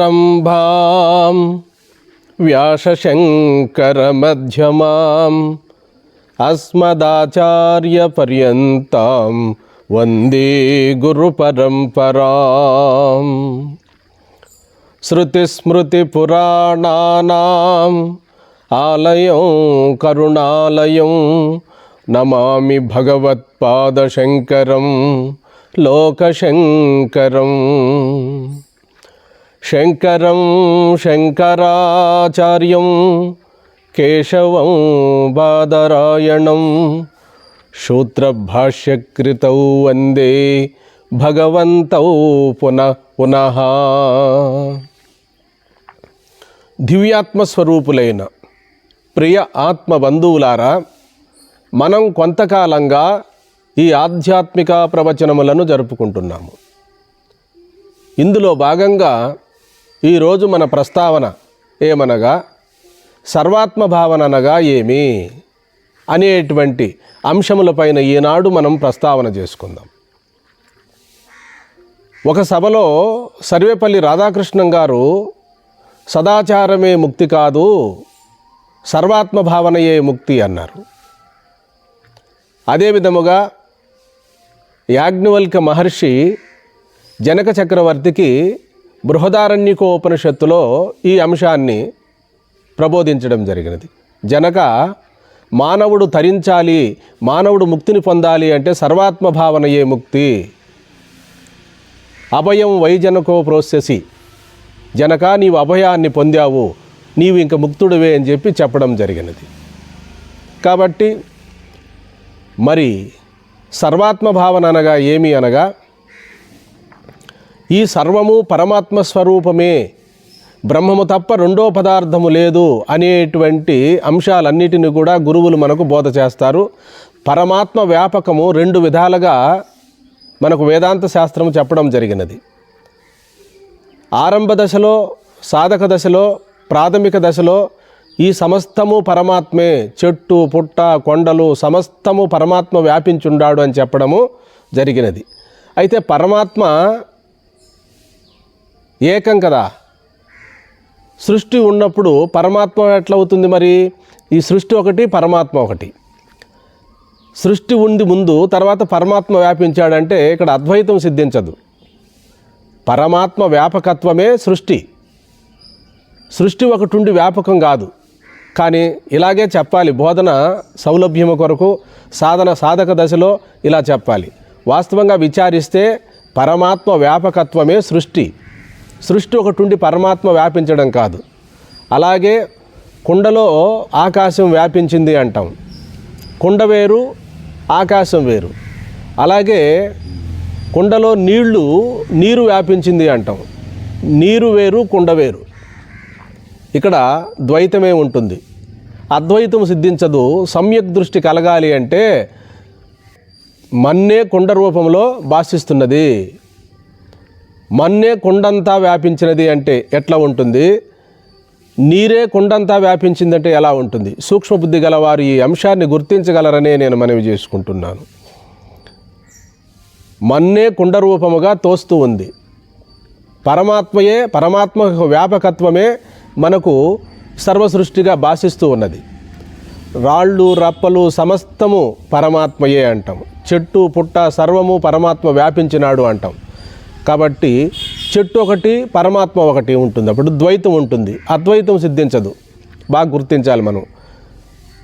నారాయణసమారంభాం వ్యాసశంకరమధ్యమాం అస్మదాచార్యపర్యంతం వందే గురుపరంపరాం శృతిస్మృతిపురాణానాం ఆలయం కరుణాలయం. నమామి భగవత్పాదశంకరం లోకశంకరం. శంకరం శంకరాచార్యం కేశవం బాదరాయణం. సూత్రభాష్యకృతౌ వందే భగవంతౌ పునః పునః. దివ్యాత్మస్వరూపులైన ప్రియ ఆత్మ బంధువులారా మనం కొంతకాలంగా ఈ ఆధ్యాత్మిక ప్రవచనములను జరుపుకుంటున్నాము. ఇందులో భాగంగా ఈరోజు మన ప్రస్తావన ఏమనగా సర్వాత్మ భావన అనగా ఏమి అనేటువంటి అంశములపైన ఈనాడు మనం ప్రస్తావన చేసుకుందాం. ఒక సభలో సర్వేపల్లి రాధాకృష్ణం గారు సదాచారమే ముక్తి కాదు సర్వాత్మ భావనయే ముక్తి అన్నారు. అదే విధముగా యాజ్ఞవల్క మహర్షి జనక చక్రవర్తికి బృహదారణ్యకోపనిషత్తులో ఈ అంశాన్ని ప్రబోధించడం జరిగినది. జనక మానవుడు తరించాలి మానవుడు ముక్తిని పొందాలి అంటే సర్వాత్మ భావనయే ముక్తి. అభయం వైజనకో ప్రోసెసి జనక నీవు అభయాన్ని పొందావు నీవు ఇంక ముక్తుడివే అని చెప్పి చెప్పడం జరిగినది. కాబట్టి మరి సర్వాత్మ భావన అనగా ఏమి అనగా ఈ సర్వము పరమాత్మ స్వరూపమే బ్రహ్మము తప్ప రెండో పదార్థము లేదు అనేటువంటి అంశాలన్నిటిని కూడా గురువులు మనకు బోధ చేస్తారు. పరమాత్మ వ్యాపకము రెండు విధాలుగా మనకు వేదాంత శాస్త్రము చెప్పడం జరిగినది. ఆరంభ దశలో సాధక దశలో ప్రాథమిక దశలో ఈ సమస్తము పరమాత్మే చెట్టు పుట్ట కొండలు సమస్తము పరమాత్మ వ్యాపించుండాడు అని చెప్పడము జరిగినది. అయితే పరమాత్మ ఏకం కదా? సృష్టి ఉన్నప్పుడు పరమాత్మ ఎట్లవుతుంది మరి? ఈ సృష్టి ఒకటి పరమాత్మ ఒకటి. సృష్టి ఉండి ముందు తర్వాత పరమాత్మ వ్యాపించాడంటే ఇక్కడ అద్వైతం సిద్ధించదు. పరమాత్మ వ్యాపకత్వమే సృష్టి. సృష్టి ఒకటి ఉండి వ్యాపకం కాదు. కానీ ఇలాగే చెప్పాలి. బోధన సౌలభ్యము కొరకు సాధన సాధక దశలో ఇలా చెప్పాలి. వాస్తవంగా విచారిస్తే పరమాత్మ వ్యాపకత్వమే సృష్టి. సృష్టి ఒకటి ఉండి పరమాత్మ వ్యాపించడం కాదు. అలాగే కుండలో ఆకాశం వ్యాపించింది అంటాం. కుండ వేరు ఆకాశం వేరు. అలాగే కుండలో నీళ్ళు నీరు వ్యాపించింది అంటాం. నీరు వేరు కుండ వేరు. ఇక్కడ ద్వైతమే ఉంటుంది. అద్వైతం సిద్ధించదు సమ్యక్ దృష్టి కలగాలి అంటే మన్నే కుండ రూపంలో భాషిస్తున్నది. మన్నే కుండంతా వ్యాపించినది అంటే ఎట్లా ఉంటుంది? నీరే కుండంతా వ్యాపించిందంటే ఎలా ఉంటుంది? సూక్ష్మబుద్ధి గలవారు ఈ అంశాన్ని గుర్తించగలరనే నేను మనవి చేసుకుంటున్నాను. మన్నే కుండ రూపముగా తోస్తూ ఉంది. పరమాత్మయే పరమాత్మ వ్యాపకత్వమే మనకు సర్వసృష్టిగా భాషిస్తూ ఉన్నది. రాళ్ళు రప్పలు సమస్తము పరమాత్మయే అంటాం. చెట్టు పుట్ట సర్వము పరమాత్మ వ్యాపించినాడు అంటాం. కాబట్టి చెట్టు ఒకటి పరమాత్మ ఒకటి ఉంటుంది. అప్పుడు ద్వైతం ఉంటుంది. అద్వైతం సిద్ధించదు. బాగా గుర్తించాలి మనం.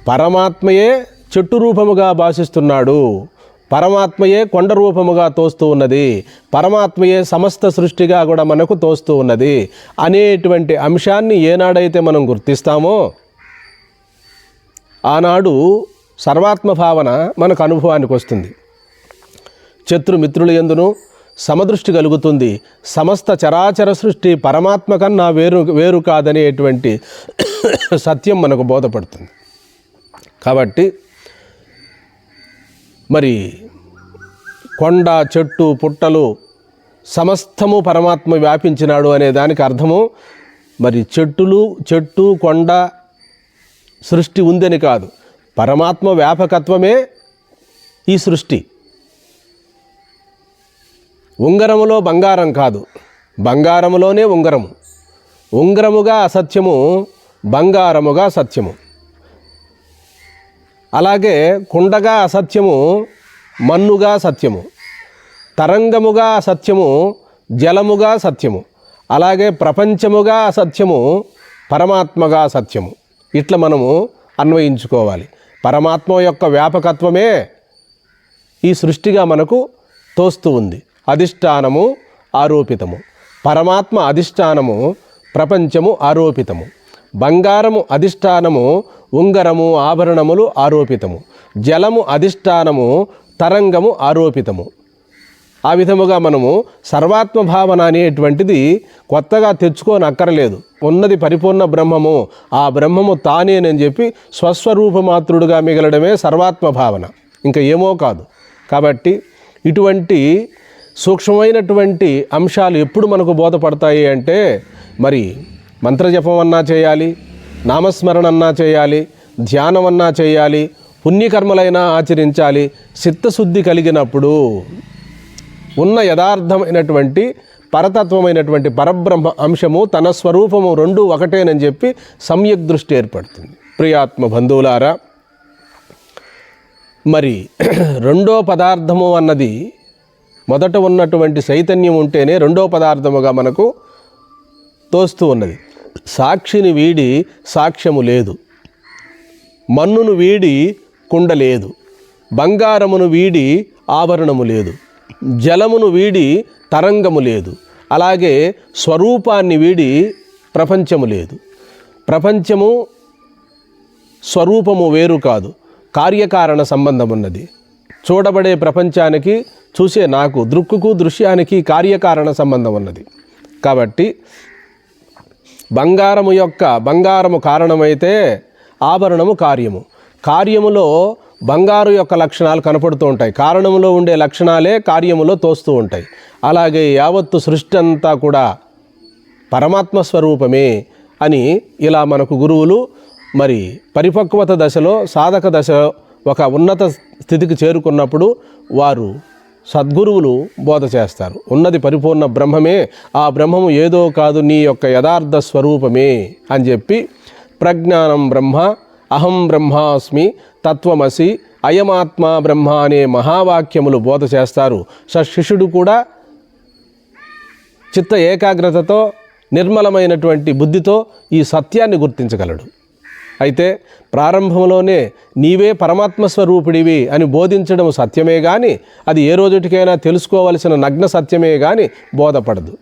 పరమాత్మయే చెట్టు రూపముగా భాషిస్తున్నాడు. పరమాత్మయే కొండ రూపముగా తోస్తూ ఉన్నది. పరమాత్మయే సమస్త సృష్టిగా కూడా మనకు తోస్తూ ఉన్నది. అనేటువంటి అంశాన్ని ఏనాడైతే మనం గుర్తిస్తామో ఆనాడు సర్వాత్మ భావన మనకు అనుభవానికి వస్తుంది. శత్రుమిత్రుల ఎందును సమదృష్టి కలుగుతుంది. సమస్త చరాచర సృష్టి పరమాత్మ కన్నా వేరు వేరు కాదనేటువంటి సత్యం మనకు బోధపడుతుంది. కాబట్టి మరి కొండ చెట్టు పుట్టలు సమస్తము పరమాత్మ వ్యాపించినాడు అనే దానికి అర్థము. మరి చెట్టులు చెట్టు కొండ సృష్టి ఉందని కాదు. పరమాత్మ వ్యాపకత్వమే ఈ సృష్టి. ఉంగరములో బంగారం కాదు. బంగారములోనే ఉంగరము. ఉంగరముగా అసత్యము బంగారముగా సత్యము. అలాగే కుండగా అసత్యము మన్నుగా సత్యము తరంగముగా అసత్యము జలముగా సత్యము అలాగే ప్రపంచముగా అసత్యము పరమాత్మగా సత్యము. ఇట్లా మనము అన్వయించుకోవాలి. పరమాత్మ యొక్క వ్యాపకత్వమే ఈ సృష్టిగా మనకు తోస్తూ ఉంది. అధిష్టానము ఆరోపితము. పరమాత్మ అధిష్టానము ప్రపంచము ఆరోపితము. బంగారము అధిష్టానము ఉంగరము ఆభరణములు ఆరోపితము. జలము అధిష్టానము తరంగము ఆరోపితము. ఆ విధముగా మనము సర్వాత్మ భావన అనేటువంటిది కొత్తగా తెచ్చుకొని అక్కరలేదు ఉన్నది పరిపూర్ణ బ్రహ్మము. ఆ బ్రహ్మము తానేనని చెప్పి స్వస్వరూపమాత్రుడుగా మిగలడమే సర్వాత్మ భావన. ఇంకా ఏమో కాదు. కాబట్టి ఇటువంటి సూక్ష్మమైనటువంటి అంశాలు ఎప్పుడు మనకు బోధపడతాయి అంటే మరి మంత్రజపం అన్నా చేయాలి నామస్మరణ అన్నా చేయాలి ధ్యానం అన్నా చేయాలి పుణ్యకర్మలైనా ఆచరించాలి చిత్తశుద్ధి కలిగినప్పుడు ఉన్న యథార్థమైనటువంటి పరతత్వమైనటువంటి పరబ్రహ్మ అంశము తన స్వరూపము రెండు ఒకటేనని చెప్పి సమ్యక్ దృష్టి ఏర్పడుతుంది. ప్రియాత్మ బంధువులారా మరి రెండో పదార్థము అన్నది మొదట ఉన్నటువంటి చైతన్యం ఉంటేనే రెండో పదార్థముగా మనకు తోస్తూ ఉన్నది. సాక్షిని వీడి సాక్ష్యము లేదు. మన్నును వీడి కుండ లేదు. బంగారమును వీడి ఆభరణము లేదు. జలమును వీడి తరంగము లేదు. అలాగే స్వరూపాన్ని వీడి ప్రపంచము లేదు. ప్రపంచము స్వరూపము వేరు కాదు. కార్యకారణ సంబంధం ఉన్నది చూడబడే ప్రపంచానికి చూసే నాకు దృక్కుకు దృశ్యానికి కార్యకారణ సంబంధం ఉన్నది కాబట్టి బంగారము యొక్క బంగారము కారణమైతే ఆభరణము కార్యము. కార్యములో బంగారు యొక్క లక్షణాలు కనపడుతూ ఉంటాయి. కారణములో ఉండే లక్షణాలే కార్యములో తోస్తూ ఉంటాయి. అలాగే యావత్తు సృష్టి అంతా కూడా పరమాత్మ స్వరూపమే అని ఇలా మనకు గురువులు మరి పరిపక్వత దశలో సాధక దశలో ఒక ఉన్నత స్థితికి చేరుకున్నప్పుడు వారు సద్గురువులు బోధ చేస్తారు. ఉన్నది పరిపూర్ణ బ్రహ్మమే ఆ బ్రహ్మము ఏదో కాదు నీ యొక్క యథార్థ స్వరూపమే అని చెప్పి ప్రజ్ఞానం బ్రహ్మ అహం బ్రహ్మాస్మి తత్వమసి అయమాత్మ బ్రహ్మ అనే మహావాక్యములు బోధ చేస్తారు. స శిష్యుడు కూడా చిత్త ఏకాగ్రతతో నిర్మలమైనటువంటి బుద్ధితో ఈ సత్యాన్ని గుర్తించగలడు. అయితే ప్రారంభంలోనే నీవే పరమాత్మ స్వరూపిడివి అని బోధించడం సత్యమే కానీ అది ఏ రోజుటికైనా తెలుసుకోవలసిన నగ్న సత్యమే కానీ బోధపడదు.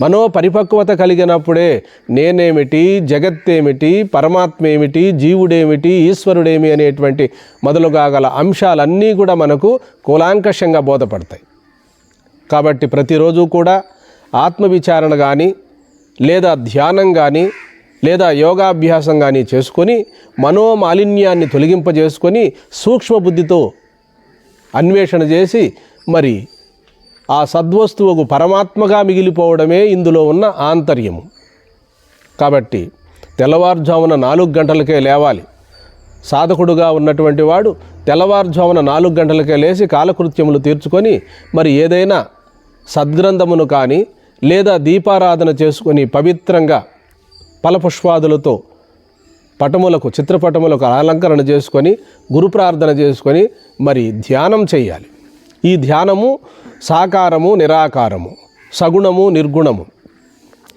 మనో పరిపక్వత కలిగినప్పుడే నేనేమిటి జగత్తేమిటి పరమాత్మ ఏమిటి జీవుడేమిటి ఈశ్వరుడేమి అనేటువంటి మొదలుగా గల అంశాలన్నీ కూడా మనకు కూలాంకషంగా బోధపడతాయి. కాబట్టి ప్రతిరోజు కూడా ఆత్మవిచారణ కానీ లేదా ధ్యానం కానీ లేదా యోగాభ్యాసం కానీ చేసుకొని మనోమాలిన్యాన్ని తొలగింపజేసుకొని సూక్ష్మబుద్ధితో అన్వేషణ చేసి మరి ఆ సద్వస్తువుకు పరమాత్మగా మిగిలిపోవడమే ఇందులో ఉన్న ఆంతర్యము. కాబట్టి తెల్లవారుజామున నాలుగు గంటలకే లేవాలి. సాధకుడుగా ఉన్నటువంటి వాడు తెల్లవారుజామున నాలుగు గంటలకే లేచి కాలకృత్యములు తీర్చుకొని మరి ఏదైనా సద్గ్రంథమును కానీ లేదా దీపారాధన చేసుకొని పవిత్రంగా ఫలపుష్పాదులతో పటములకు చిత్రపటములకు అలంకరణ చేసుకొని గురు ప్రార్థన చేసుకొని మరి ధ్యానం చేయాలి. ఈ ధ్యానము సాకారము నిరాకారము సగుణము నిర్గుణము.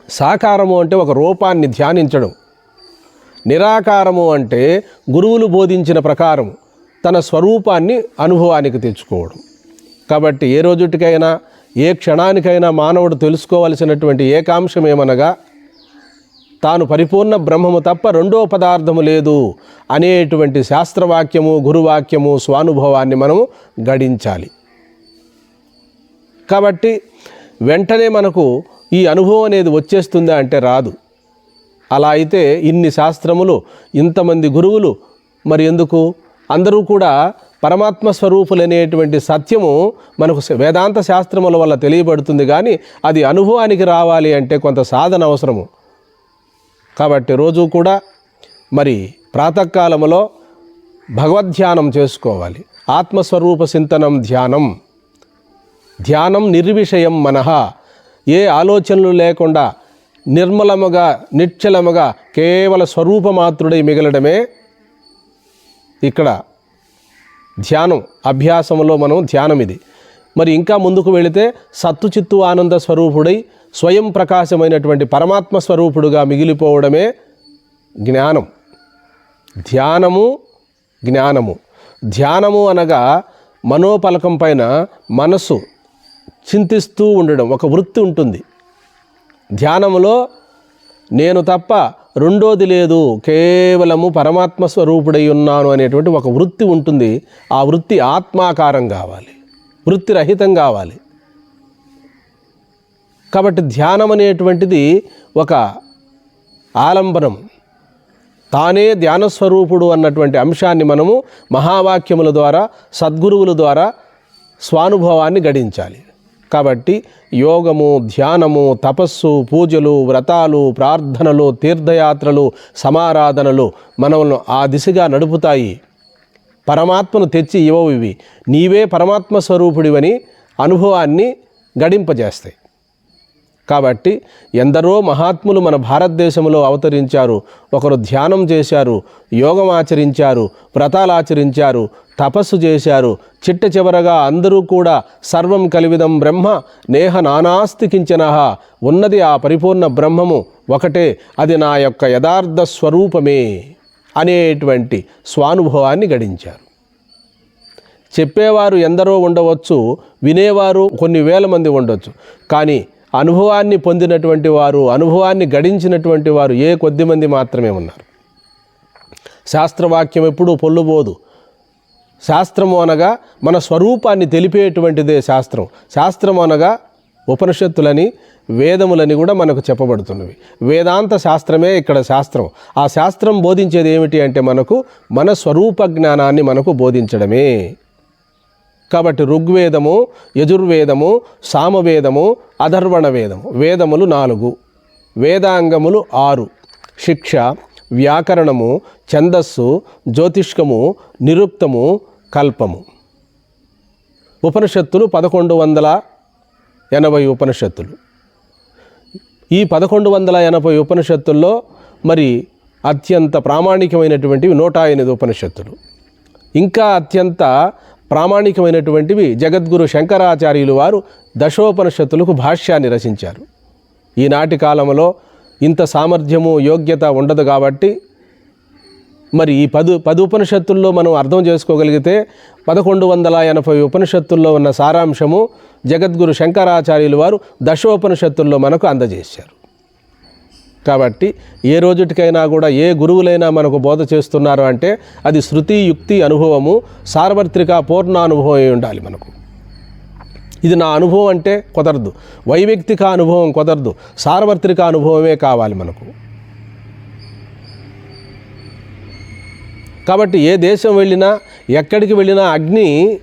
సాకారము అంటే ఒక రూపాన్ని ధ్యానించడం. నిరాకారము అంటే గురువులు బోధించిన ప్రకారం తన స్వరూపాన్ని అనుభవానికి తెచ్చుకోవడం. కాబట్టి ఏ రోజుటికైనా ఏ క్షణానికైనా మానవుడు తెలుసుకోవలసినటువంటి ఏకాంశం ఏమనగా తాను పరిపూర్ణ బ్రహ్మము తప్ప రెండో పదార్థము లేదు అనేటువంటి శాస్త్రవాక్యము గురువాక్యము స్వానుభవాన్ని మనము గడించాలి. కాబట్టి వెంటనే మనకు ఈ అనుభవం అనేది వచ్చేస్తుందా అంటే రాదు. అలా అయితే ఇన్ని శాస్త్రములు ఇంతమంది గురువులు మరి ఎందుకు? అందరూ కూడా పరమాత్మ స్వరూపులనేటువంటి సత్యము మనకు వేదాంత శాస్త్రముల వల్ల తెలియబడుతుంది కానీ అది అనుభవానికి రావాలి అంటే కొంత సాధన అవసరము. కాబట్టి రోజు కూడా మరి ప్రాతకాలములో భగవద్ధ్యానం చేసుకోవాలి. ఆత్మస్వరూప చింతనం ధ్యానం. ధ్యానం నిర్విషయం మనః. ఏ ఆలోచనలు లేకుండా నిర్మలముగా నిశ్చలముగా కేవల స్వరూపమాత్రుడై మిగలడమే. ఇక్కడ ధ్యానం అభ్యాసంలో మనం ధ్యానం ఇది మరి ఇంకా ముందుకు వెళితే సత్తు చిత్తు ఆనంద స్వరూపుడై స్వయం ప్రకాశమైనటువంటి పరమాత్మ స్వరూపుడుగా మిగిలిపోవడమే జ్ఞానం. ధ్యానము జ్ఞానము. ధ్యానము అనగా మనోపలకం పైన మనస్సు చింతిస్తూ ఉండడం ఒక వృత్తి ఉంటుంది. ధ్యానములో నేను తప్ప రెండోది లేదు కేవలము పరమాత్మ స్వరూపుడై ఉన్నాను అనేటువంటి ఒక వృత్తి ఉంటుంది. ఆ వృత్తి ఆత్మాకారం కావాలి వృత్తి రహితం కావాలి. కాబట్టి ధ్యానం అనేటువంటిది ఒక ఆలంబనం. తానే ధ్యానస్వరూపుడు అన్నటువంటి అంశాన్ని మనము మహావాక్యముల ద్వారా సద్గురువుల ద్వారా స్వానుభవాన్ని గడించాలి. కాబట్టి యోగము ధ్యానము తపస్సు పూజలు వ్రతాలు ప్రార్థనలు తీర్థయాత్రలు సమారాధనలు మనల్ని ఆ దిశగా నడుపుతాయి. పరమాత్మను తెచ్చి ఇవ్వవు ఇవి. నీవే పరమాత్మ స్వరూపుడివని అనుభవాన్ని గడింపజేస్తాయి. కాబట్టి ఎందరో మహాత్ములు మన భారతదేశంలో అవతరించారు. ఒకరు ధ్యానం చేశారు యోగం ఆచరించారు వ్రతాలు ఆచరించారు తపస్సు చేశారు. చిట్ట చివరగా అందరూ కూడా సర్వం కలివిదం బ్రహ్మ నేహ నానాస్తి కించనహ ఉన్నది ఆ పరిపూర్ణ బ్రహ్మము ఒకటే అది నా యొక్క యథార్థ స్వరూపమే అనేటువంటి స్వానుభవాన్ని గడించారు. చెప్పేవారు ఎందరో ఉండవచ్చు వినేవారు కొన్ని వేల మంది ఉండొచ్చు. కానీ అనుభవాన్ని పొందినటువంటి వారు అనుభవాన్ని గడించినటువంటి వారు ఏ కొద్ది మంది మాత్రమే ఉన్నారు. శాస్త్రవాక్యం ఎప్పుడూ పొల్లుబోదు. శాస్త్రము అనగా మన స్వరూపాన్ని తెలిపేటువంటిదే శాస్త్రం. శాస్త్రం అనగా ఉపనిషత్తులని వేదములని కూడా మనకు చెప్పబడుతున్నవి. వేదాంత శాస్త్రమే ఇక్కడ శాస్త్రం. ఆ శాస్త్రం బోధించేది ఏమిటి అంటే మనకు మన స్వరూప జ్ఞానాన్ని మనకు బోధించడమే. కాబట్టి ఋగ్వేదము యజుర్వేదము సామవేదము అధర్వణ వేదము వేదములు నాలుగు. వేదాంగములు ఆరు. శిక్ష వ్యాకరణము ఛందస్సు జ్యోతిష్కము నిరుక్తము కల్పము. ఉపనిషత్తులు పదకొండు వందల ఎనభై ఉపనిషత్తులు. ఈ పదకొండు వందల ఎనభై ఉపనిషత్తుల్లో మరి అత్యంత ప్రామాణికమైనటువంటివి నూట ఎనిమిది ఉపనిషత్తులు. ఇంకా అత్యంత ప్రామాణికమైనటువంటివి జగద్గురు శంకరాచార్యులు వారు దశోపనిషత్తులకు భాష్యాన్ని రచించారు. ఈనాటి కాలంలో ఇంత సామర్థ్యము యోగ్యత ఉండదు కాబట్టి మరి ఈ పదు పది ఉపనిషత్తుల్లో మనం అర్థం చేసుకోగలిగితే పదకొండు వందల ఎనభై ఉపనిషత్తుల్లో ఉన్న సారాంశము జగద్గురు శంకరాచార్యులు వారు దశోపనిషత్తుల్లో మనకు అందజేశారు. కాబట్టి ఏ రోజుటికైనా కూడా ఏ గురువులైనా మనకు బోధ చేస్తున్నారు అంటే అది శృతి యుక్తి అనుభవము సార్వత్రిక పూర్ణానుభవం ఉండాలి మనకు. ఇది నా అనుభవం అంటే కుదరదు. వైయక్తిక అనుభవం కుదరదు. సార్వత్రిక అనుభవమే కావాలి మనకు. కాబట్టి ఏ దేశం వెళ్ళినా ఎక్కడికి వెళ్ళినా అగ్ని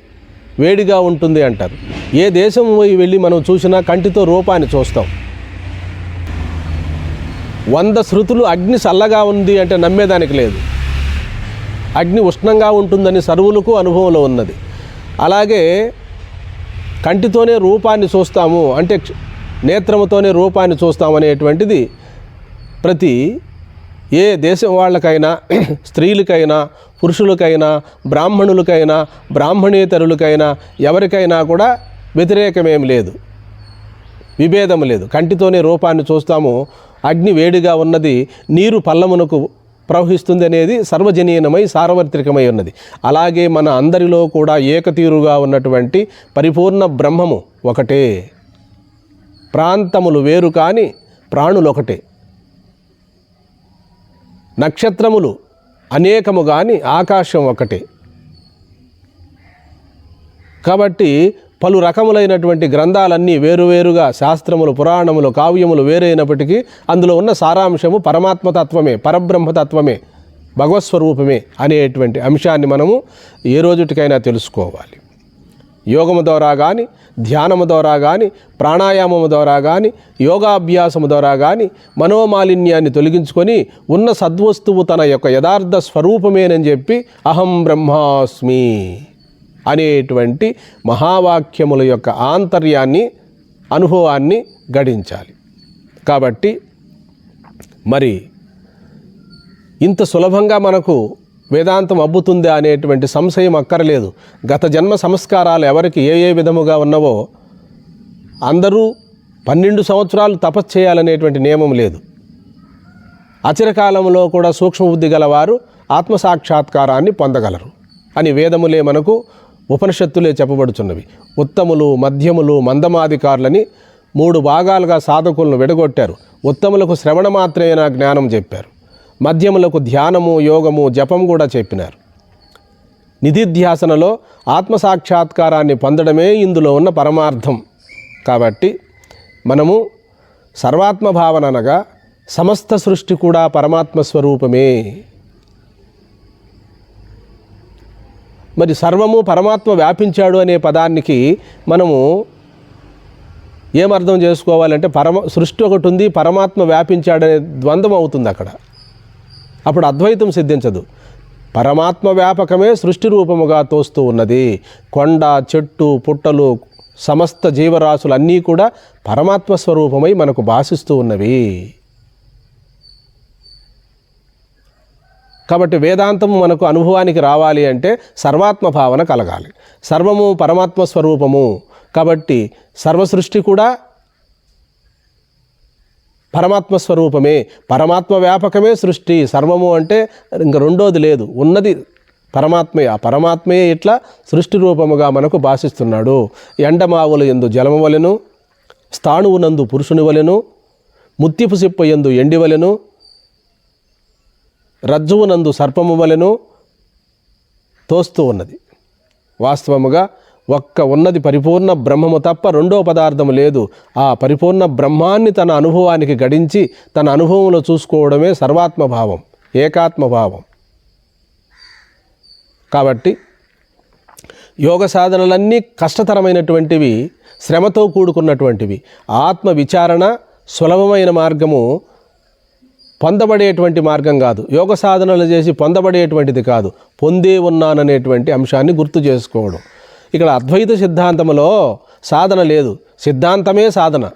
వేడిగా ఉంటుంది అంటారు. ఏ దేశం వెళ్ళి మనం చూసినా కంటితో రూపాన్ని చూస్తాం. వంద శృతులు అగ్ని చల్లగా ఉంది అంటే నమ్మేదానికి లేదు. అగ్ని ఉష్ణంగా ఉంటుందని సర్వులకు అనుభవంలో ఉన్నది. అలాగే కంటితోనే రూపాన్ని చూస్తాము అంటే నేత్రముతోనే రూపాన్ని చూస్తాము అనేటువంటిది ప్రతి ఏ దేశం వాళ్ళకైనా స్త్రీలకైనా పురుషులకైనా బ్రాహ్మణులకైనా బ్రాహ్మణేతరులకైనా ఎవరికైనా కూడా వ్యతిరేకమేం లేదు. విభేదం లేదు. కంటితోనే రూపాన్ని చూస్తాము అగ్ని వేడిగా ఉన్నది నీరు పల్లమునకు ప్రవహిస్తుంది అనేది సర్వజనీయనమై సార్వత్రికమై ఉన్నది. అలాగే మన అందరిలో కూడా ఏకతీరుగా ఉన్నటువంటి పరిపూర్ణ బ్రహ్మము ఒకటే. ప్రాంతములు వేరు కాని ప్రాణులు ఒకటే. నక్షత్రములు అనేకము కానీ ఆకాశం ఒకటే. కాబట్టి పలు రకములైనటువంటి గ్రంథాలన్నీ వేరువేరుగా శాస్త్రములు పురాణములు కావ్యములు వేరైనప్పటికీ అందులో ఉన్న సారాంశము పరమాత్మతత్వమే పరబ్రహ్మతత్వమే భగవత్స్వరూపమే అనేటువంటి అంశాన్ని మనము ఏ రోజుటికైనా తెలుసుకోవాలి. యోగము ద్వారా కానీ ధ్యానము ద్వారా కానీ ప్రాణాయామము ద్వారా కానీ యోగాభ్యాసము ద్వారా కానీ మనోమాలిన్యాన్ని తొలగించుకొని ఉన్న సద్వస్తువు తన యొక్క యథార్థ స్వరూపమేనని చెప్పి అహం బ్రహ్మాస్మి. అనేటువంటి మహావాక్యముల యొక్క ఆంతర్యాన్ని అనుభవాన్ని గడించాలి. కాబట్టి మరి ఇంత సులభంగా మనకు వేదాంతం అబ్బుతుంది అనేటువంటి సంశయం అక్కరలేదు. గత జన్మ సంస్కారాలు ఎవరికి ఏ ఏ విధముగా ఉన్నవో అందరూ పన్నెండు సంవత్సరాలు తపస్సు చేయాలనేటువంటి నియమం లేదు. అచిరకాలంలో కూడా సూక్ష్మబుద్ధి గలవారు ఆత్మసాక్షాత్కారాన్ని పొందగలరు అని వేదములే మనకు ఉపనిషత్తులే చెప్పబడుచున్నవి. ఉత్తములు మధ్యములు మందమాధికారులని మూడు భాగాలుగా సాధకులను విడగొట్టారు. ఉత్తములకు శ్రవణ మాత్రమేనా జ్ఞానం చెప్పారు. మధ్యములకు ధ్యానము యోగము జపం కూడా చెప్పినారు. నిధిధ్యాసనలో ఆత్మసాక్షాత్కారాన్ని పొందడమే ఇందులో ఉన్న పరమార్థం. కాబట్టి మనము సర్వాత్మ భావన అనగా సమస్త సృష్టి కూడా పరమాత్మ స్వరూపమే. మరి సర్వము పరమాత్మ వ్యాపించాడు అనే పదానికి మనము ఏమర్థం చేసుకోవాలంటే పరమ సృష్టి ఒకటి ఉంది పరమాత్మ వ్యాపించాడనే ద్వంద్వం అవుతుంది అక్కడ. అప్పుడు అద్వైతం సిద్ధించదు. పరమాత్మ వ్యాపకమే సృష్టి రూపముగా తోస్తూ ఉన్నది. కొండ చెట్టు పుట్టలు సమస్త జీవరాశులు అన్నీ కూడా పరమాత్మ స్వరూపమై మనకు భాషిస్తూ ఉన్నవి. కాబట్టి వేదాంతము మనకు అనుభవానికి రావాలి అంటే సర్వాత్మ భావన కలగాలి. సర్వము పరమాత్మ స్వరూపము. కాబట్టి సర్వసృష్టి కూడా పరమాత్మ స్వరూపమే. పరమాత్మ వ్యాపకమే సృష్టి. సర్వము అంటే ఇంక రెండోది లేదు. ఉన్నది పరమాత్మే. ఆ పరమాత్మయే ఇట్లా సృష్టి రూపముగా మనకు భాషిస్తున్నాడు. ఎండమావులు ఎందు జలము వలెను స్థాణువునందు పురుషుని వలెను ముత్యపు సిప్ప ఎందు ఎండి వలెను రజ్జువునందు సర్పము వలెను తోస్తూ ఉన్నది. వాస్తవముగా ఒక్క ఉన్నది పరిపూర్ణ బ్రహ్మము తప్ప రెండో పదార్థము లేదు. ఆ పరిపూర్ణ బ్రహ్మాన్ని తన అనుభవానికి గడించి తన అనుభవంలో చూసుకోవడమే సర్వాత్మభావం ఏకాత్మభావం. కాబట్టి యోగ సాధనలన్నీ కష్టతరమైనటువంటివి శ్రమతో కూడుకున్నటువంటివి. ఆత్మ విచారణ సులభమైన మార్గము పొందబడేటువంటి మార్గం కాదు. యోగ సాధనలు చేసి పొందబడేటువంటిది కాదు. పొందే ఉన్నాననేటువంటి అంశాన్ని గుర్తు చేసుకోవడం. ఇక్కడ అద్వైత సిద్ధాంతంలో సాధన లేదు. సిద్ధాంతమే సాధన.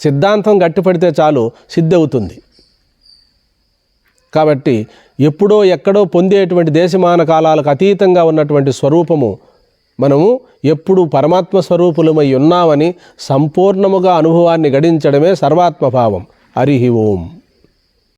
సిద్ధాంతం గట్టిపడితే చాలు సిద్ధి అవుతుంది కాబట్టి ఎప్పుడో ఎక్కడో పొందేటువంటి దేశమాన కాలాలకు అతీతంగా ఉన్నటువంటి స్వరూపము మనము ఎప్పుడు పరమాత్మ స్వరూపులమై ఉన్నామని సంపూర్ణముగా అనుభవాన్ని గడించడమే సర్వాత్మభావం. హరి ఓం.